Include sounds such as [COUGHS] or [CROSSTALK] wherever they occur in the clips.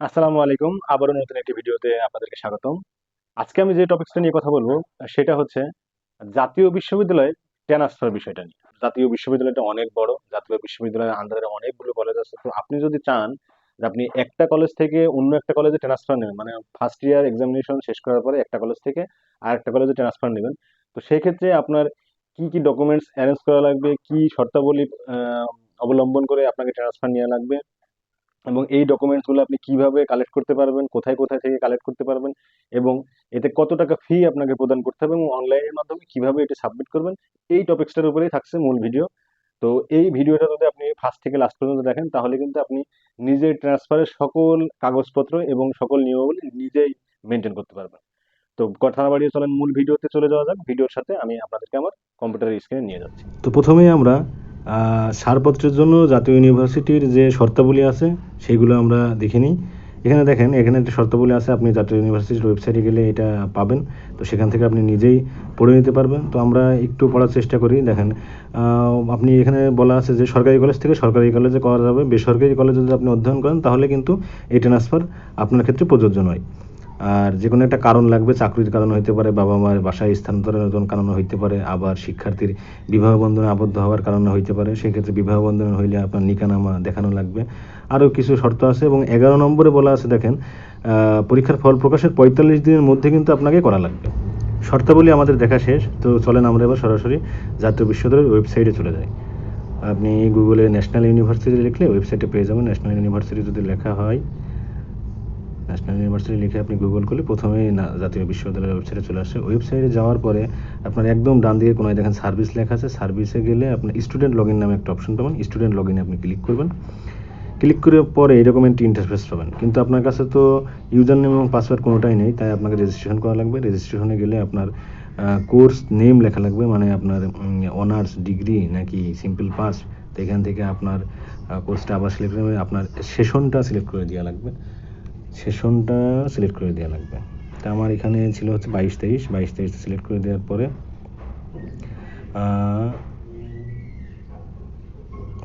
আসসালামু আলাইকুম। আবারও নতুন একটি ভিডিওতে আপনাদেরকে স্বাগতম। আজকে আমি যে টপিকসটা নিয়ে কথা বলব, সেটা হচ্ছে জাতীয় বিশ্ববিদ্যালয়ে ট্রান্সফার বিষয়টা নিয়ে। জাতীয় বিশ্ববিদ্যালয়টা অনেক বড়, জাতীয় বিশ্ববিদ্যালয়ের আন্ডারে অনেকগুলো কলেজ আছে। তো আপনি যদি চান যে আপনি একটা কলেজ থেকে অন্য একটা কলেজে ট্রান্সফার নেবেন মানে ফার্স্ট ইয়ার এক্সামিনেশন শেষ করার পরে একটা কলেজ থেকে আর একটা কলেজে ট্রান্সফার নেবেন, তো সেই ক্ষেত্রে আপনার কি কি ডকুমেন্টস অ্যারেঞ্জ করা লাগবে, কি শর্তাবলী অবলম্বন করে আপনাকে ট্রান্সফার নেওয়া লাগবে এবং এই ডকুমেন্টসগুলো আপনি কীভাবে কালেক্ট করতে পারবেন, কোথায় কোথায় থেকে কালেক্ট করতে পারবেন এবং এতে কত টাকা ফি আপনাকে প্রদান করতে হবে এবং অনলাইনের মাধ্যমে কীভাবে এটি সাবমিট করবেন, এই টপিক্সটার উপরেই থাকছে মূল ভিডিও তো এই ভিডিওটা যদি আপনি ফার্স্ট থেকে লাস্ট পর্যন্ত দেখেন, তাহলে কিন্তু আপনি নিজের ট্রান্সফারের সকল কাগজপত্র এবং সকল নিয়মাবলী নিজেই মেনটেন করতে পারবেন। তো কথা না বাড়িয়ে চলেন, মূল ভিডিওতে চলে যাওয়া যাক। ভিডিওর সাথে আমি আপনাদেরকে আমার কম্পিউটারের স্ক্রিনে নিয়ে যাচ্ছি। তো প্রথমেই আমরা ছাড়পত্রের জন্য জাতীয় ইউনিভার্সিটির যে শর্তাবলী আছে সেইগুলো আমরা দেখে নিই। এখানে দেখেন, এখানে একটা শর্তাবলী আছে, আপনি জাতীয় ইউনিভার্সিটির ওয়েবসাইটে গেলে এটা পাবেন। তো সেখান থেকে আপনি নিজেই পড়ে নিতে পারবেন। তো আমরা একটু পড়ার চেষ্টা করি, দেখেন। আপনি এখানে বলা আছে যে সরকারি কলেজ থেকে সরকারি কলেজে করা যাবে। বেসরকারি কলেজে যদি আপনি অধ্যয়ন করেন, তাহলে কিন্তু এই ট্রান্সফার আপনার ক্ষেত্রে প্রযোজ্য নয়। আর যে কোনো একটা কারণ লাগবে, চাকরির কারণ হইতে পারে, বাবা মার বাসায় স্থানান্তরের জন্য কারণ হইতে পারে, আবার শিক্ষার্থীর বিবাহ বন্ধনে আবদ্ধ হওয়ার কারণে হইতে পারে, সেক্ষেত্রে বিবাহ বন্ধনে হইলে আপনার নিকানামা দেখানো লাগবে। আরও কিছু শর্ত আছে এবং এগারো নম্বরে বলা আছে, দেখেন পরীক্ষার ফল প্রকাশের পঁয়তাল্লিশ দিনের মধ্যে কিন্তু আপনাকে করা লাগবে। শর্তাবলী আমাদের দেখা শেষ, তো চলেন আমরা এবার সরাসরি জাতীয় বিশ্ববিদ্যালয়ের ওয়েবসাইটে চলে যাই। আপনি গুগলে ন্যাশনাল ইউনিভার্সিটি লিখলে ওয়েবসাইটে পেয়ে যাবেন, ন্যাশনাল ইউনিভার্সিটি যদি লেখা হয়। ন্যাশনাল ইউনিভার্সিটি লিখে আপনি গুগল করলে প্রথমেই জাতীয় বিশ্ববিদ্যালয়ের ওয়েবসাইটে চলে আসে। ওয়েবসাইটে যাওয়ার পরে আপনার একদম ডান দিকে কোনায় দেখেন সার্ভিস লেখা আছে। সার্ভিসে গেলে আপনার স্টুডেন্ট লগ নামে একটা অপশন পাবেন। স্টুডেন্ট লগ আপনি ক্লিক করবেন। ক্লিক করার পরে এরকম একটি ইন্টারফেস পাবেন। কিন্তু আপনার কাছে তো ইউজার নেম এবং পাসওয়ার্ড কোনোটাই নেই, তাই আপনাকে রেজিস্ট্রেশন করা লাগবে। রেজিস্ট্রেশনে গেলে আপনার কোর্স নেম লেখা লাগবে মানে আপনার অনার্স ডিগ্রি নাকি সিম্পল পাস তো এখান থেকে আপনার কোর্সটা আবার সিলেক্ট করে আপনার সেশনটা সিলেক্ট করে দেওয়া লাগবে। সেশনটা সিলেক্ট করে দেওয়া লাগবে। তা আমার এখানে ছিল হচ্ছে বাইশ তেইশ। বাইশ তেইশ সিলেক্ট করে দেওয়ার পরে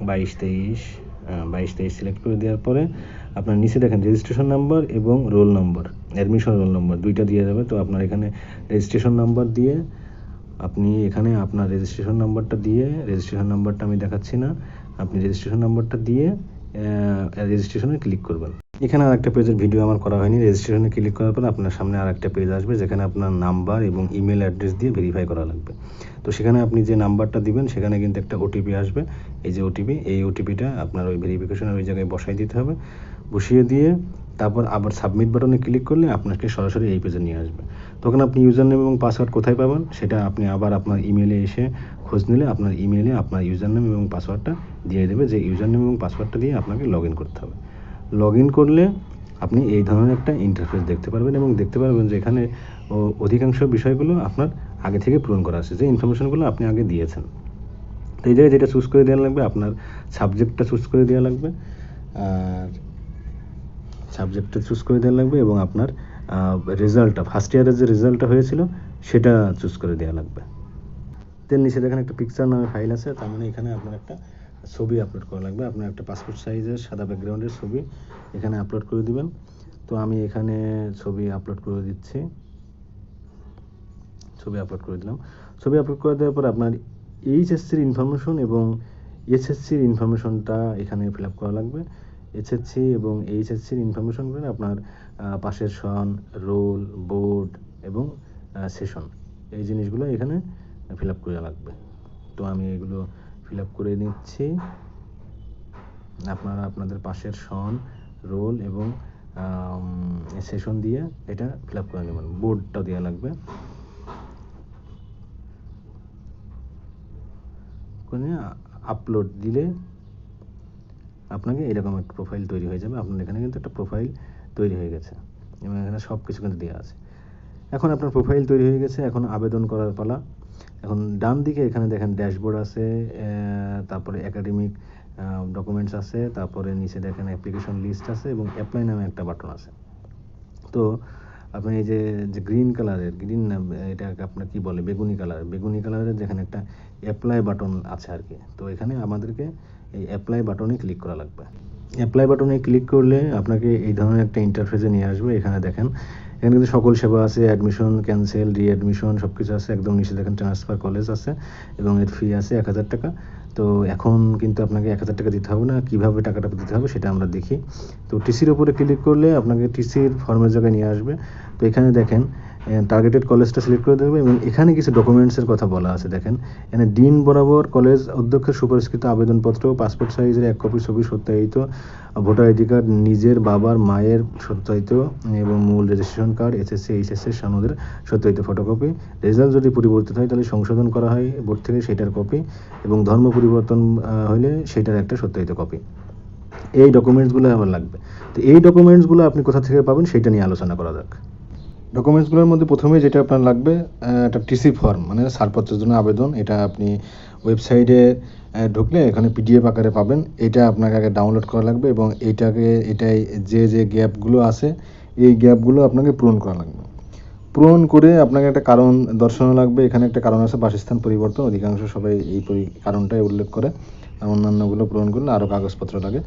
বাইশ তেইশ বাইশ তেইশ সিলেক্ট করে দেওয়ার পরে আপনার নিচে দেখেন রেজিস্ট্রেশন নাম্বার এবং roll number admission roll number দুইটা দিয়ে যাবে। তো আপনার এখানে রেজিস্ট্রেশন নাম্বার দিয়ে আপনি এখানে আপনার রেজিস্ট্রেশন নাম্বারটা দিয়ে রেজিস্ট্রেশন নাম্বারটা আমি দেখাচ্ছি না। আপনি রেজিস্ট্রেশন নাম্বারটা দিয়ে রেজিস্ট্রেশনে ক্লিক করবেন। এখানে আর একটা পেজের ভিডিও আমার করা হয়নি। রেজিস্ট্রেশনে ক্লিক করার পর আপনার সামনে আর একটা পেজ আসবে, যেখানে আপনার নাম্বার এবং ইমেল অ্যাড্রেস দিয়ে ভেরিফাই করা লাগবে। তো সেখানে আপনি যে নাম্বারটা দিবেন, সেখানে কিন্তু একটা ওটিপি আসবে। এই যে ওটিপি এই ওটিপিটা আপনার ওই ভেরিফিকেশনের ওই জায়গায় বসাই দিতে হবে। বসিয়ে দিয়ে তারপর আবার সাবমিট বাটনে ক্লিক করলে আপনাকে সরাসরি এই পেজে নিয়ে আসবে। তখন আপনি ইউজার নেম এবং পাসওয়ার্ড কোথায় পাবেন, সেটা আপনি আবার আপনার ইমেলে এসে খোঁজ নিলে আপনার ইমেলে আপনার ইউজার নেম এবং পাসওয়ার্ডটা দিয়ে দেবে। যে ইউজার নেম এবং পাসওয়ার্ডটা দিয়ে আপনাকে লগ করতে হবে। লগ করলে আপনি এই ধরনের একটা ইন্টারফেস দেখতে পারবেন এবং দেখতে পারবেন যে এখানে অধিকাংশ বিষয়গুলো আপনার আগে থেকে পূরণ করা আছে। যে ইনফরমেশনগুলো আপনি আগে দিয়েছেন। তো এই জায়গায় যেটা চুজ করে দেওয়া লাগবে, আপনার সাবজেক্টটা চুজ করে দেওয়া লাগবে। আর সাবজেক্টটা চুজ করে দেওয়া লাগবে এবং আপনার রেজাল্টটা ফার্স্ট ইয়ারের যে রেজাল্টটা হয়েছিল, সেটা চুজ করে দেওয়া লাগবে। দেন নিচে দেখেন একটা পিকচার নামে ফাইল আছে, তার মানে এখানে আপনার একটা ছবি আপলোড করা লাগবে। আপনার একটা পাসপোর্ট সাইজের সাদা ব্যাকগ্রাউন্ডের ছবি এখানে আপলোড করে দিবেন। তো আমি এখানে ছবি আপলোড করে দিচ্ছি। ছবি আপলোড করে দিলাম। ছবি আপলোড করে দেওয়ার পর আপনার এইচএসসির ইনফরমেশন এবং এসএসসির ইনফরমেশনটা এখানে ফিল আপ করা লাগবে। এসএসসি এবং এইচএসসির ইনফরমেশনগুলো আপনার পাশের সন, রোল বোর্ড এবং সেশন এই জিনিসগুলো এখানে ফিল আপ করা লাগবে। তো আমি এগুলো ফিল করে নিচ্ছি। আপনারা আপনাদের পাশের সন, রোল এবং সেশন দিয়ে এটা ফিল আপ করে নেবেন। বোর্ডটা দেওয়া লাগবে। আপলোড দিলে আপনাকে এরকম একটা প্রোফাইল তৈরি হয়ে যাবে। আপনার এখানে কিন্তু একটা প্রোফাইল তৈরি হয়ে গেছে। এবং এখানে সব কিছু কিন্তু দেওয়া আছে। এখন আপনার প্রোফাইল তৈরি হয়ে গেছে। এখন আবেদন করার পালা এখন ডান দিকে এখানে দেখেন ড্যাশবোর্ড আছে তারপরে একাডেমিক ডকুমেন্টস আছে, তারপরে নিচে দেখেন অ্যাপ্লিকেশন লিস্ট আছে এবং অ্যাপ্লাই নামে একটা বাটন আছে। তো আপনি এই যে গ্রিন কালারের গ্রিন না এটাকে আপনার কি বলে, বেগুনি কালার বেগুনি কালারের যেখানে একটা অ্যাপ্লাই বাটন আছে আর কি। তো এখানে আমাদেরকে এই অ্যাপ্লাই বাটনে ক্লিক করা লাগবে। অ্যাপ্লাই বাটনে ক্লিক করলে আপনাকে এই ধরনের একটা ইন্টারফেসে নিয়ে আসবে। এখানে দেখেন এখানে কিন্তু সকল সেবা আছে অ্যাডমিশন ক্যান্সেল রিঅ্যাডমিশন সব কিছু আছে। একদম নিচে দেখেন ট্রান্সফার কলেজ আছে এবং এর ফি আছে এক হাজার টাকা। তো এখন কিন্তু আপনাকে এক হাজার টাকা দিতে হবে না, কীভাবে টাকাটা দিতে হবে সেটা আমরা দেখি। তো টিসির ওপরে ক্লিক করলে আপনাকে টিসির ফর্মের জায়গায় নিয়ে আসবে। তো এখানে দেখেন টার্গেটেড কলেজটা সিলেক্ট করে দেবে এবং এখানে কিছু ডকুমেন্টসের কথা বলা আছে, দেখেন। এখানে ডিন বরাবর কলেজ অধ্যক্ষের সুপারিশকৃত আবেদনপত্র পাসপোর্ট সাইজের এক কপি ছবি সত্যায়িত ভোটার আইডি কার্ড নিজের বাবার মায়ের সত্যায়িত এবং মূল রেজিস্ট্রেশন কার্ড এসএসসি এইচএসসি সনদের সত্যায়িত ফটোকপি রেজাল্ট যদি পরিবর্তিত হয়, তাহলে সংশোধন করা হয় বোর্ড থেকে সেটার কপি এবং ধর্ম পরিবর্তন হলে সেটার একটা সত্যায়িত কপি এই ডকুমেন্টসগুলো আবার লাগবে। তো এই ডকুমেন্টসগুলো আপনি কোথা থেকে পাবেন, সেটা নিয়ে আলোচনা করা যাক। ডকুমেন্টসগুলোর মধ্যে প্রথমে যেটা আপনার লাগবে একটা টিসি ফর্ম মানে ছাড়পত্রের জন্য আবেদন। এটা আপনি ওয়েবসাইটে ঢুকলে এখানে পিডিএফ আকারে পাবেন। এটা আপনাকে আগে ডাউনলোড করা লাগবে এবং এইটাকে এটাই যে যে গ্যাপগুলো আছে, এই গ্যাপগুলো আপনাকে পূরণ করা লাগবে। পূরণ করে আপনাকে একটা কারণ দর্শানো লাগবে। এখানে একটা কারণ আছে, বাসস্থান পরিবর্তন। অধিকাংশ সবাই এই কারণটাই উল্লেখ করে। আর অন্যান্যগুলো পূরণ করলে আরও কাগজপত্র লাগে।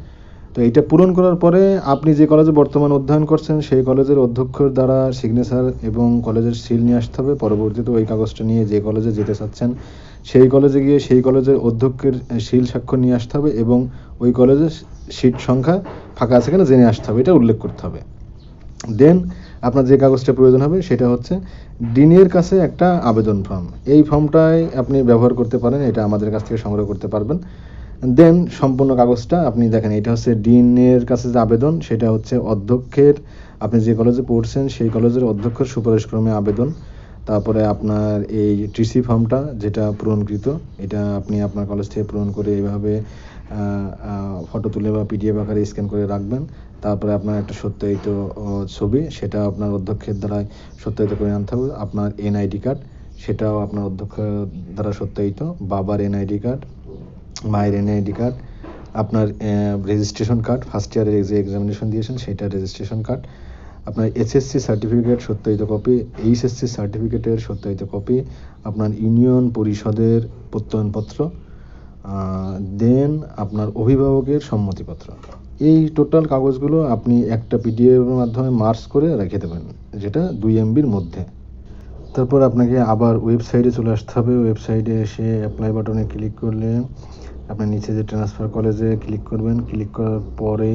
তো এইটা পূরণ করার পরে আপনি যে কলেজে বর্তমান অধ্যয়ন করছেন, সেই কলেজের অধ্যক্ষর দ্বারা সিগনেচার এবং কলেজের সিল নিয়ে আসতে হবে। পরবর্তীতে ওই কাগজটা নিয়ে যে কলেজে যেতে চাচ্ছেন, সেই কলেজে গিয়ে সেই কলেজের অধ্যক্ষের সিল স্বাক্ষর নিয়ে আসতে হবে এবং ওই কলেজের সিট সংখ্যা ফাঁকা আছে কিনা জেনে আসতে হবে। এটা উল্লেখ করতে হবে। দেন আপনার যে কাগজটা প্রয়োজন হবে, সেটা হচ্ছে ডিনের কাছে একটা আবেদন ফর্ম এই ফর্মটাই আপনি ব্যবহার করতে পারেন, এটা আমাদের কাছ থেকে সংগ্রহ করতে পারবেন। দেন সম্পূর্ণ কাগজটা, আপনি দেখেন, এটা হচ্ছে ডিনের কাছে যে আবেদন, সেটা হচ্ছে অধ্যক্ষের, আপনি যে কলেজে পড়ছেন, সেই কলেজের অধ্যক্ষের সুপারিশক্রমে আবেদন। তারপরে আপনার এই টিসি ফর্মটা যেটা পূরণকৃত, এটা আপনি আপনার কলেজ থেকে পূরণ করে এইভাবে ফটো তুলে বা পিডিএফ আকারে স্ক্যান করে রাখবেন। তারপরে আপনার একটা সত্যায়িত ছবি, সেটা আপনার অধ্যক্ষের দ্বারা সত্যায়িত করে আনতে হবে। আপনার এনআইডি কার্ড সেটাও আপনার অধ্যক্ষ দ্বারা সত্যায়িত। বাবার এনআইডি কার্ড মায়ের এনআইডি কার্ড, আপনার রেজিস্ট্রেশন কার্ড ফার্স্ট ইয়ারের যে এক্সামিনেশন দিয়েছেন সেটার রেজিস্ট্রেশন কার্ড আপনার এসএসসি সার্টিফিকেট সত্যায়িত কপি এইচএসসি সার্টিফিকেটের সত্যায়িত কপি আপনার ইউনিয়ন পরিষদের প্রত্যয়নপত্র দেন আপনার অভিভাবকের সম্মতিপত্র। এই টোটাল কাগজগুলো আপনি একটা পিডিএফের মাধ্যমে মার্চ করে রেখে দেবেন, যেটা দুই এমবির মধ্যে। তারপর আপনাকে আবার ওয়েবসাইটে চলে আসতে হবে। ওয়েবসাইটে এসে অ্যাপ্লাই বাটনে ক্লিক করলে আপনার নিচে যে ট্রান্সফার কলেজে ক্লিক করবেন ক্লিক করার পরে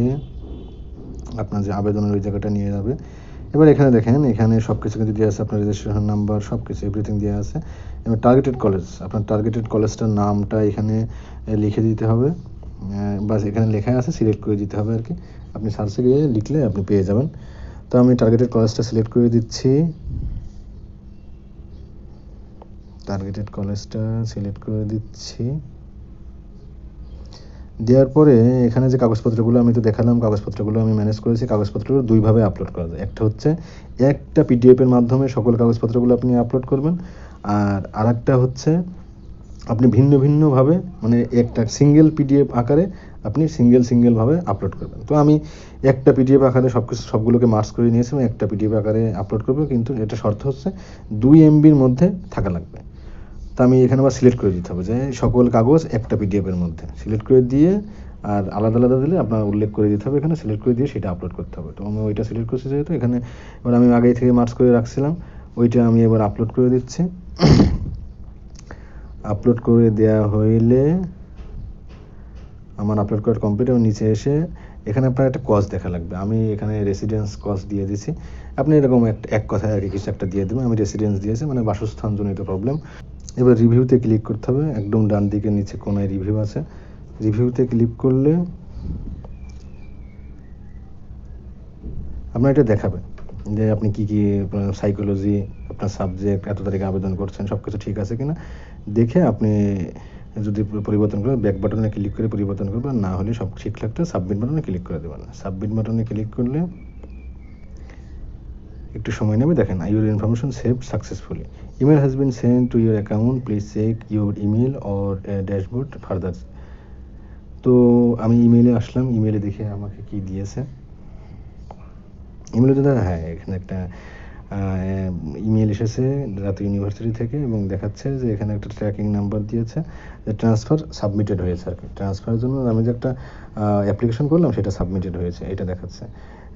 আপনার যে আবেদনের ওই জায়গাটা নিয়ে যাবে। এবার এখানে দেখেন, এখানে সব কিছু কিন্তু দেওয়া আছে। আপনার রেজিস্ট্রেশন নাম্বার সব কিছু এভরিথিং দেওয়া আছে। এবার টার্গেটেড কলেজ আপনার টার্গেটেড কলেজটার নামটা এখানে লিখে দিতে হবে। বাস এখানে লেখা আছে সিলেক্ট করে দিতে হবে আর কি আপনি সার্চে গিয়ে লিখলে আপনি পেয়ে যাবেন। তো আমি টার্গেটেড কলেজটা সিলেক্ট করে দিচ্ছি। টার্গেটেড কলেজটা সিলেক্ট করে দিচ্ছি। দেওয়ার পরে এখানে যে কাগজপত্রগুলো আমি তো দেখালাম, কাগজপত্রগুলো আমি ম্যানেজ করেছি। কাগজপত্রগুলো দুইভাবে আপলোড করা যায়। একটা হচ্ছে একটা পিডিএফ এর মাধ্যমে সকল কাগজপত্রগুলো আপনি আপলোড করবেন। আর আরেকটা হচ্ছে আপনি ভিন্ন ভিন্নভাবে মানে একটা সিঙ্গেল পিডিএফ আকারে আপনি সিঙ্গেল সিঙ্গেলভাবে আপলোড করবেন। তো আমি একটা পিডিএফ আকারে সব কিছু সবগুলোকে মার্চ করে নিয়েছি এবং একটা পিডিএফ আকারে আপলোড করব। কিন্তু এটা শর্ত হচ্ছে দুই এমবির মধ্যে থাকা লাগবে। তা আমি এখানে আবার সিলেক্ট করে দিতে হবে যে সকল কাগজ একটা পিডিএফ এর মধ্যে। সিলেক্ট করে দিয়ে আর আলাদা আলাদা দিলে আপনার উল্লেখ করে দিতে হবে এখানে সিলেক্ট করে দিয়ে সেটা আপলোড করতে হবে। তো আমি ওইটা সিলেক্ট করছি যেহেতু এখানে এবার আমি আগেই থেকে মার্চ করে রাখছিলাম, ওইটা আমি এবার আপলোড করে দিচ্ছি। [COUGHS] আপলোড করে দেওয়া হইলে আমার আপলোড করার কমপ্লিট এবং নিচে এসে এখানে আপনার একটা কজ দেখা লাগবে। আমি এখানে রেসিডেন্স কজ দিয়ে দিছি। আপনি এরকম একটা এক কথায় আর কিছু একটা দিয়ে দেবেন। আমি রেসিডেন্স দিয়েছি মানে বাসস্থান জনিত প্রবলেম এবার রিভিউতে ক্লিক করতে হবে, একদম ডান দিকে নিচে কোনায় রিভিউ আছে। রিভিউতে ক্লিক করলে আপনার এটা দেখাবে যে আপনি কি কি সাইকোলজি আপনার সাবজেক্ট এত তারিখে আবেদন করছেন সব কিছু ঠিক আছে কিনা। দেখে আপনি যদি পরিবর্তন করেন ব্যাক বাটনে ক্লিক করে পরিবর্তন করবেন, না হলে সব ঠিক থাকলে সাবমিট বাটনে ক্লিক করে দেবেন। সাবমিট বাটনে ক্লিক করলে একটু সময় নেবে, দেখেন your information save successfully email has been send to your account please check your email or dashboard further তো আমি ইমেলে আসলাম। ইমেলে দেখে আমাকে কি দিয়েছে। ইমেলে তো হ্যাঁ এখানে একটা ইমেল এসেছে জাতীয় ইউনিভার্সিটি থেকে এবং দেখাচ্ছে যে এখানে একটা ট্র্যাকিং নাম্বার দিয়েছে যে ট্রান্সফার সাবমিটেড হয়েছে আর কি। ট্রান্সফারের জন্য আমি যে একটা অ্যাপ্লিকেশন করলাম সেটা সাবমিটেড হয়েছে, এটা দেখাচ্ছে।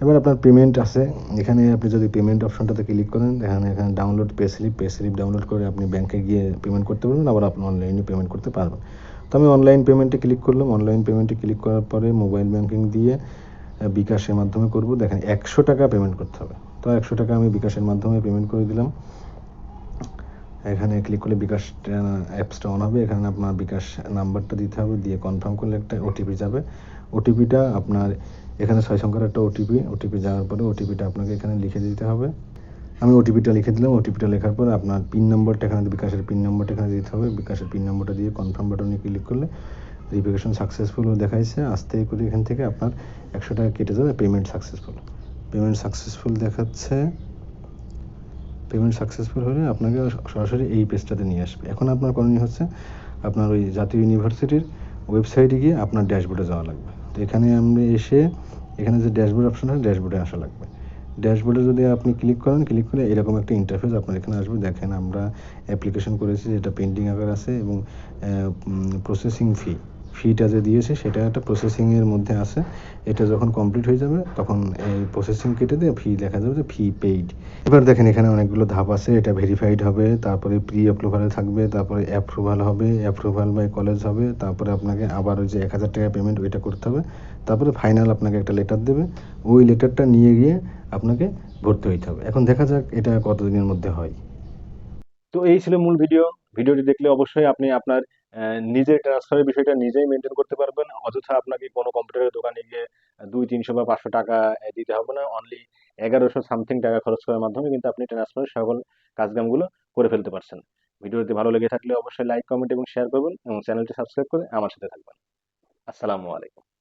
এবার আপনার পেমেন্ট আছে। এখানে আপনি যদি পেমেন্ট অপশনটাতে ক্লিক করেন, এখানে এখানে download pay slip pay slip download করে আপনি ব্যাংকে গিয়ে পেমেন্ট করতে পারবেন, আবার আপনি অনলাইনে পেমেন্ট করতে পারবেন। তো আমি অনলাইন পেমেন্টে ক্লিক করলাম। অনলাইন পেমেন্টে ক্লিক করার পরে মোবাইল ব্যাংকিং দিয়ে বিকাশের মাধ্যমে করব। দেখেন, একশো টাকা পেমেন্ট করতে হবে। তো একশো টাকা আমি বিকাশের মাধ্যমে পেমেন্ট করে দিলাম। এখানে ক্লিক করলে বিকাশ অ্যাপসটা অন হবে। এখানে আপনার বিকাশ নাম্বারটা দিতে হবে। দিয়ে কনফার্ম করলে একটা ওটিপি যাবে। ওটিপিটা আপনার এখানে ছয় সংখ্যার একটা ওটিপি ওটিপি যাওয়ার পরে ওটিপিটা আপনাকে এখানে লিখে দিতে হবে। আমি ওটিপিটা লিখে দিলাম ওটিপিটা লেখার পরে আপনার পিন নম্বরটা এখানে, বিকাশের পিন নম্বরটা এখানে দিতে হবে। বিকাশের পিন নম্বরটা দিয়ে কনফার্ম বাটনে ক্লিক করলে ভেরিফিকেশন সাকসেসফুল দেখাইছে। আস্তে করে এখান থেকে আপনার একশো টাকা কেটে যাবে পেমেন্ট সাকসেসফুল পেমেন্ট সাকসেসফুল দেখাচ্ছে। পেমেন্ট সাকসেসফুল হলে আপনাকে সরাসরি এই পেজটাতে নিয়ে আসবে। এখন আপনার করণীয় হচ্ছে আপনার ওই জাতীয় ইউনিভার্সিটির ওয়েবসাইটে গিয়ে আপনার ড্যাশবোর্ডে যাওয়া লাগবে। তো এখানে আমরা এসে এখানে যে ড্যাশবোর্ড অপশন আছে, ড্যাশবোর্ডে আসা লাগবে। ড্যাশবোর্ডে যদি আপনি ক্লিক করেন, ক্লিক করে এরকম একটা ইন্টারফেস আপনার এখানে আসবে। দেখেন আমরা অ্যাপ্লিকেশন করেছি, যেটা পেন্ডিং আকার আছে এবং প্রসেসিং ফি ফিটা যে দিয়েছে, সেটা একটা প্রসেসিংয়ের মধ্যে আছে। এটা যখন কমপ্লিট হয়ে যাবে, তখন এই প্রসেসিং কেটে দিয়ে ফি লেখা যাবে যে ফি পেইড এবার দেখেন এখানে অনেকগুলো ধাপ আছে, এটা ভেরিফাইড হবে, তারপরে প্রি অ্যাপ্রুভালে থাকবে, তারপরে অ্যাপ্রুভাল হবে অ্যাপ্রুভাল বাই কলেজ হবে, তারপরে আপনাকে আবার ওই যে এক হাজার টাকা পেমেন্ট ওইটা করতে হবে, তারপরে ফাইনাল আপনাকে একটা লেটার দেবে, ওই লেটারটা নিয়ে গিয়ে আপনাকে ভর্তি হইতে হবে। এখন দেখা যাক এটা কতদিনের মধ্যে হয়। তো এই ছিল মূল ভিডিও ভিডিওটি দেখলে অবশ্যই আপনি আপনার নিজের ট্রান্সফারের বিষয়টা নিজেই মেনটেন করতে পারবেন। অযথা আপনাকে কোনো কম্পিউটারের দোকানে গিয়ে দুই, তিনশো বা পাঁচশো টাকা দিতে হবে না। অনলি এগারোশো সামথিং টাকা খরচ করার মাধ্যমে কিন্তু আপনি ট্রান্সফারের সকল কাজকামগুলো করে ফেলতে পারছেন। ভিডিওটি ভালো লেগে থাকলে অবশ্যই লাইক কমেন্ট এবং শেয়ার করবেন এবং চ্যানেলটি সাবস্ক্রাইব করে আমার সাথে থাকবেন। আসসালামু আলাইকুম।